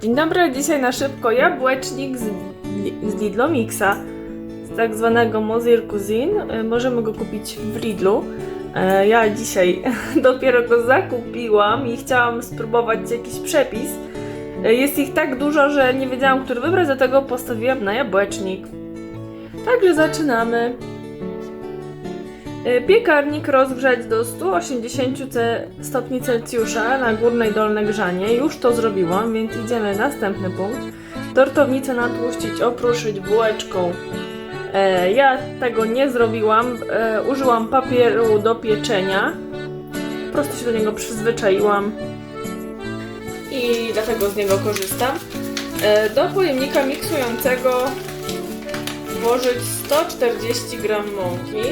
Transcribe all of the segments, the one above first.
Dzień dobry, dzisiaj na szybko jabłecznik z, z Lidlomixa, z tak zwanego Mozir Cuisine. E, Możemy go kupić w Lidlu. E, Ja dzisiaj dopiero go zakupiłam i chciałam spróbować jakiś przepis. E, Jest ich tak dużo, że nie wiedziałam, który wybrać, dlatego postawiłam na jabłecznik. Także zaczynamy. E, Piekarnik rozgrzać do 180 ce- stopni Celsjusza na górne i dolne grzanie. Już to zrobiłam, więc idziemy następny punkt. Tortownicę natłuścić, opruszyć bułeczką. E, ja tego nie zrobiłam. E, użyłam papieru do pieczenia. Po prostu się do niego przyzwyczaiłam i dlatego z niego korzystam. E, do pojemnika miksującego włożyć 140 g mąki.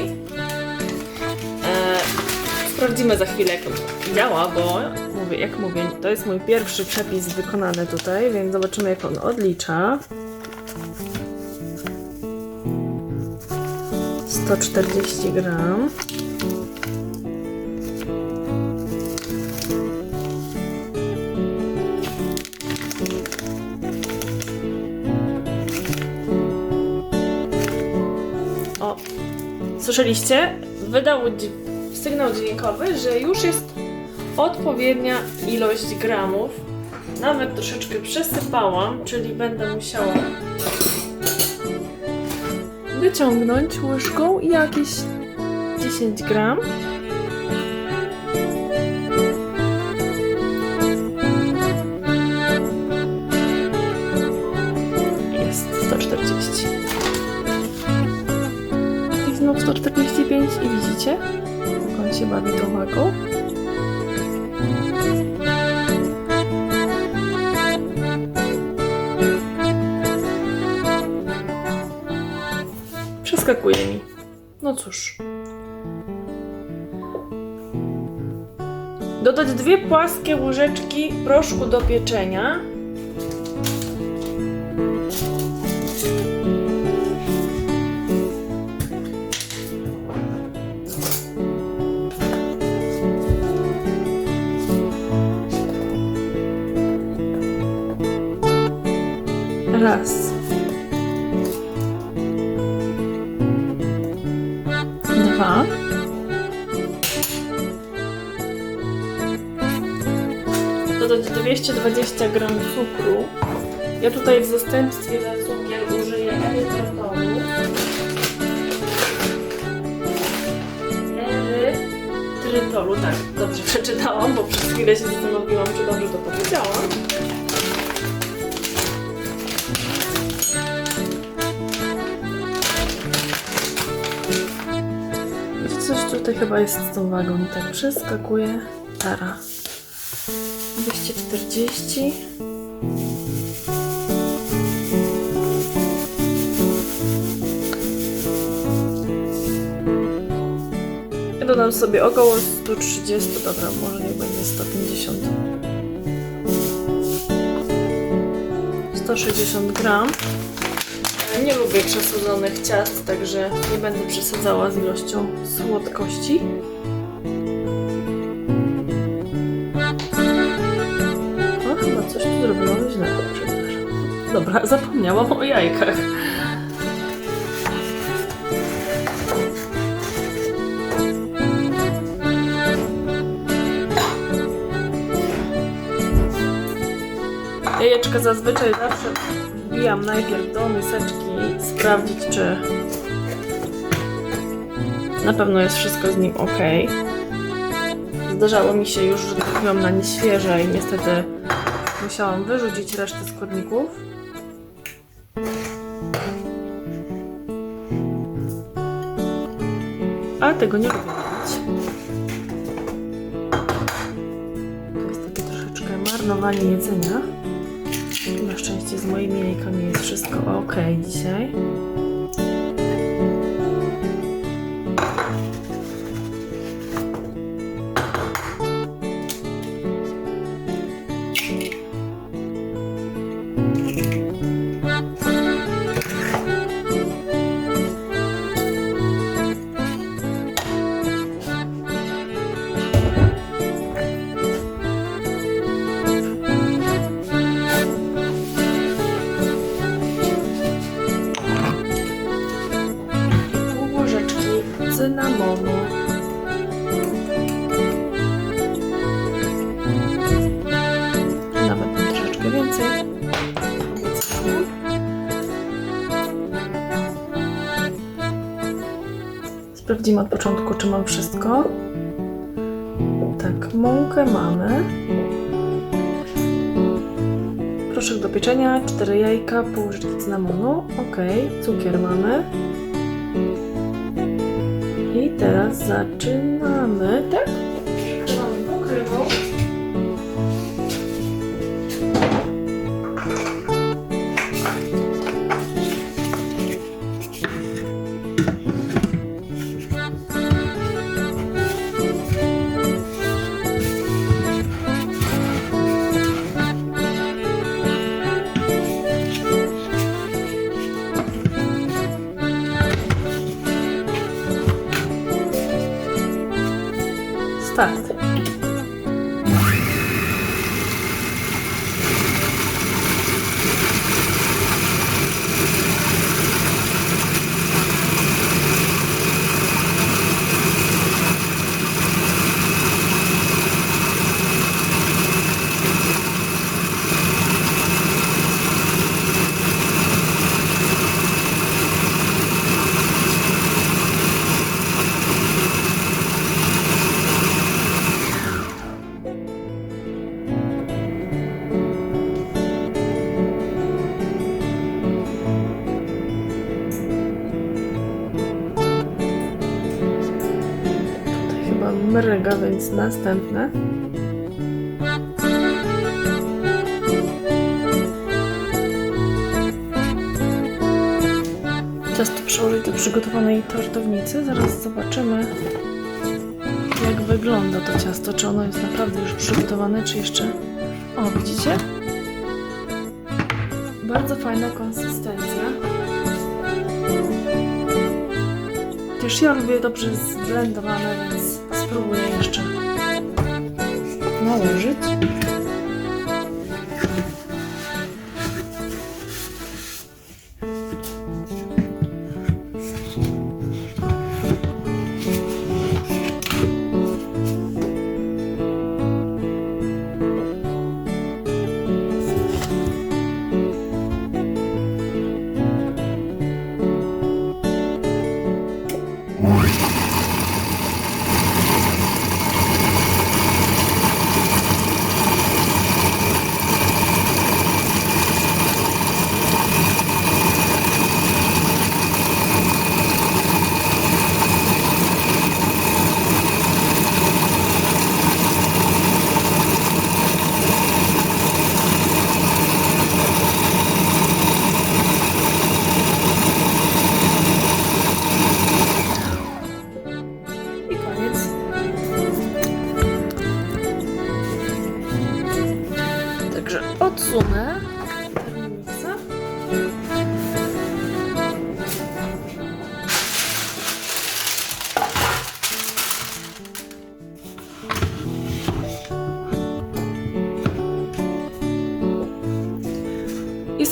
Sprawdzimy za chwilę, jak to działa, bo mówię, jak mówię, to jest mój pierwszy przepis wykonany tutaj, więc zobaczymy, jak on odlicza. 140 gram. O, słyszeliście? Wydał sygnał dźwiękowy, że już jest odpowiednia ilość gramów. Nawet troszeczkę przesypałam, czyli będę musiała wyciągnąć łyżką jakieś 10 gram. Cóż. Dodać dwie płaskie łyżeczki proszku do pieczenia. Dwa. Dodać 220 gram cukru. Ja tutaj w zastępstwie za cukier użyję erytrytolu. Erytrytolu, tak, dobrze przeczytałam, bo przez chwilę się zastanowiłam, czy dobrze to powiedziałam. Tutaj chyba jest z tą wagą. Tak przeskakuje. Tara. 240. Ja dodam sobie około 130, dobra, może niech będzie 150. 160 gram. Nie lubię przesłodzonych ciast, także nie będę przesadzała z ilością słodkości. O, chyba coś tu zrobiłam źle. Dobra, zapomniałam o jajkach. Jajeczka zazwyczaj zawsze wbijam najpierw do miseczki, sprawdzić czy na pewno jest wszystko z nim ok. Zdarzało mi się już, że trafiłam na nieświeże i niestety musiałam wyrzucić resztę składników. Ale tego nie lubię robić. To jest takie troszeczkę marnowanie jedzenia oczywiście z moimi jajkami jest wszystko ok dzisiaj. Od początku, czy mam wszystko. Tak, mąkę mamy. Proszek do pieczenia, 4 jajka, pół łyżeczki cynamonu. Ok, cukier mamy. I teraz zaczynamy, tak? Mamy pokrywą. Chyba mryga, więc następne. Ciasto przełożyć do przygotowanej tortownicy. Zaraz zobaczymy, jak wygląda to ciasto. Czy ono jest naprawdę już przygotowane, czy jeszcze... O, widzicie? Bardzo fajna konsystencja. Też ja lubię dobrze zblendowane, więc Спробую ще наложити.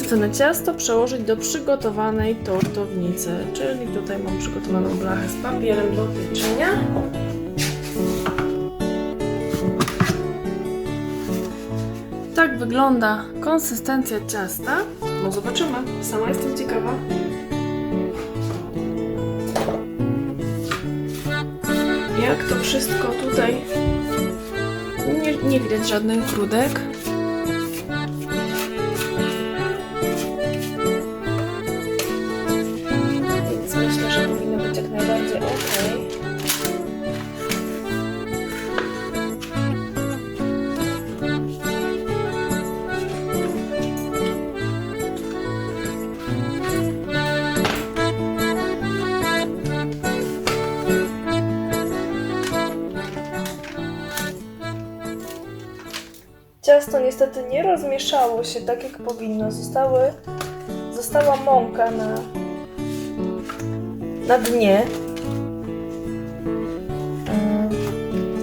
Chcę ciasto przełożyć do przygotowanej tortownicy, czyli tutaj mam przygotowaną blachę z papierem do pieczenia. Tak wygląda konsystencja ciasta. No zobaczymy, sama jestem ciekawa. Jak to wszystko tutaj nie, nie widać żadnych grudek. Ciasto niestety nie rozmieszało się tak jak powinno. Zostały, została mąka na, na dnie. Mm,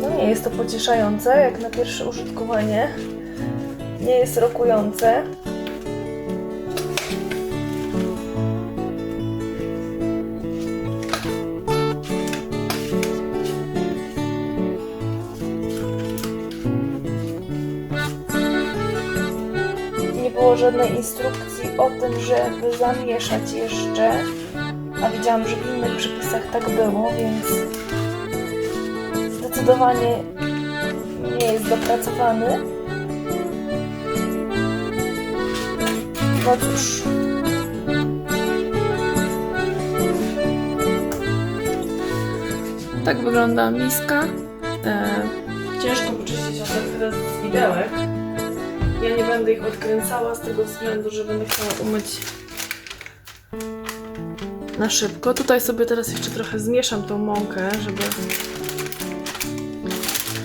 No nie jest to pocieszające, jak na pierwsze użytkowanie. Nie jest rokujące. Żadnej instrukcji o tym, żeby zamieszać jeszcze A widziałam, że w innych przepisach tak było, więc zdecydowanie nie jest dopracowany. No cóż. Tak wygląda miska. E, ciężko wyczyścić od z widełek. Ja nie będę ich odkręcała z tego względu, że będę chciała umyć na szybko. Tutaj sobie teraz jeszcze trochę zmieszam tą mąkę, żeby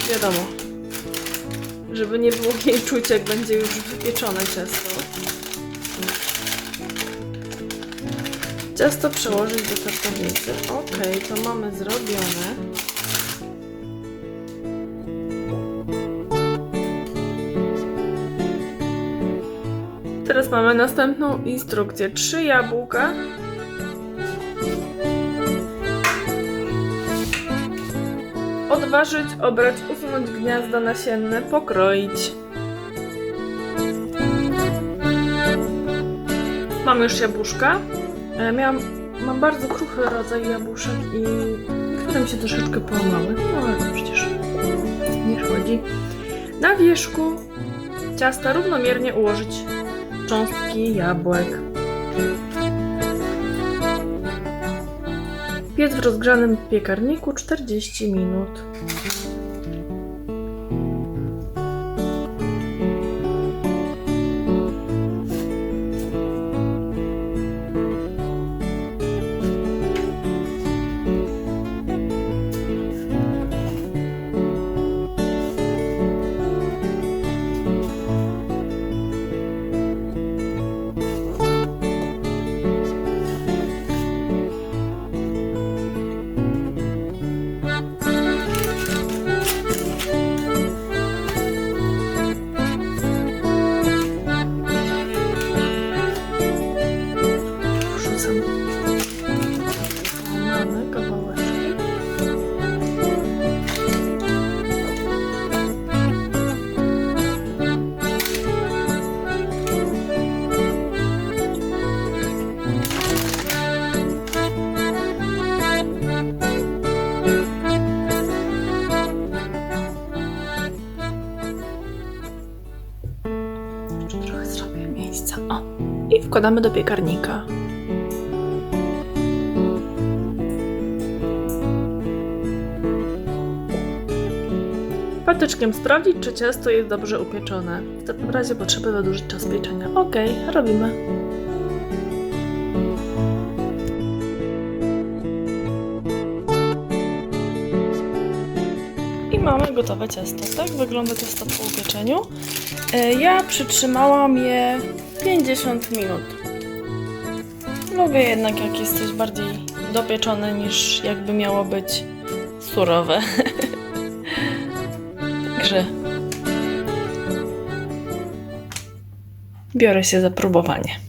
wiadomo, żeby nie było jej czuć, jak będzie już wypieczone ciasto. Ciasto przełożyć do tartownicy. Ok, to mamy zrobione. Teraz mamy następną instrukcję. Trzy jabłka. Odważyć, obrać, usunąć gniazda nasienne, pokroić. Mam już jabłuszka. E, Miałam, mam bardzo kruchy rodzaj jabłuszek i niektóre mi się troszeczkę połamały. No ale to przecież nie szkodzi. Na wierzchu ciasta równomiernie ułożyć cząstki jabłek. Piec w rozgrzanym piekarniku 40 minut. Wrzucam trochę zrobię miejsca. O! I wkładamy do piekarnika. Patyczkiem sprawdzić, czy ciasto jest dobrze upieczone. W takim razie potrzeba wydłużyć czas pieczenia. Ok, robimy. I mamy gotowe ciasto. Tak wygląda ciasto po upieczeniu. E, Ja przytrzymałam je 50 minut. Lubię jednak, jak jest coś bardziej dopieczone niż jakby miało być surowe. Także biorę się za próbowanie.